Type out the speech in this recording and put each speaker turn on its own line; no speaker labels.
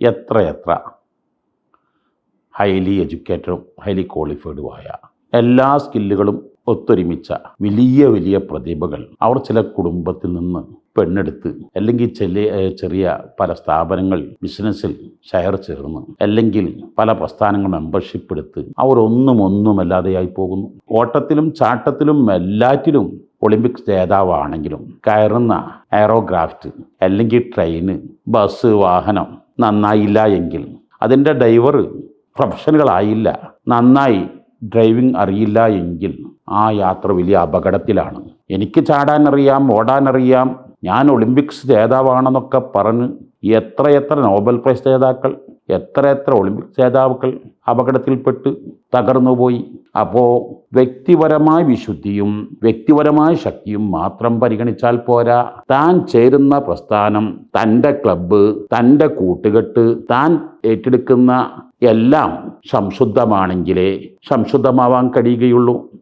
എത്ര എത്ര highly എഡ്യൂക്കേറ്റഡും highly ക്വാളിഫൈഡുമായ എല്ലാ സ്കില്ലുകളും ഒത്തൊരുമിച്ച വലിയ വലിയ പ്രതിഭകൾ അവർ ചില കുടുംബത്തിൽ നിന്ന് പെണ്ണെടുത്ത് അല്ലെങ്കിൽ ചില ചെറിയ പല സ്ഥാപനങ്ങൾ ബിസിനസ്സിൽ ഷെയർ ചേർന്ന് അല്ലെങ്കിൽ പല പ്രസ്ഥാനങ്ങൾ മെമ്പർഷിപ്പ് എടുത്ത് അവർ ഒന്നും ഒന്നുമല്ലാതെയായി പോകുന്നു. ഓട്ടത്തിലും ചാട്ടത്തിലും എല്ലാറ്റിലും ഒളിമ്പിക്സ് ജേതാവാണെങ്കിലും കയറുന്ന എയറോഗ്രാഫ്റ്റ് അല്ലെങ്കിൽ ട്രെയിന് ബസ് വാഹനം നന്നായില്ല എങ്കിൽ അതിന്റെ ഡ്രൈവർ പ്രൊഫഷണലുകളായില്ല. നന്നായി ഡ്രൈവിംഗ് അറിയില്ല എങ്കിൽ ആ യാത്ര വലിയ അപകടത്തിലാണ്. എനിക്ക് ചാടാനറിയാം ഓടാനറിയാം. ഞാൻ ഒളിമ്പിക്സ് ജേതാവാണെന്നൊക്കെ പറഞ്ഞ് എത്ര എത്ര നോബൽ പ്രൈസ് ജേതാക്കൾ എത്ര എത്ര ഒളിമ്പിക്സ് ജേതാക്കൾ അപകടത്തിൽപ്പെട്ട് തകർന്നുപോയി. അപ്പോൾ വ്യക്തിപരമായ വിശുദ്ധിയും വ്യക്തിപരമായ ശക്തിയും മാത്രം പരിഗണിച്ചാൽ പോരാ. താൻ ചേരുന്ന പ്രസ്ഥാനം തന്റെ ക്ലബ്ബ് തന്റെ കൂട്ടുകെട്ട് താൻ ഏറ്റെടുക്കുന്ന എല്ലാം സംശുദ്ധമാണെങ്കിലേ സംശുദ്ധമാവാൻ കഴിയുകയുള്ളൂ.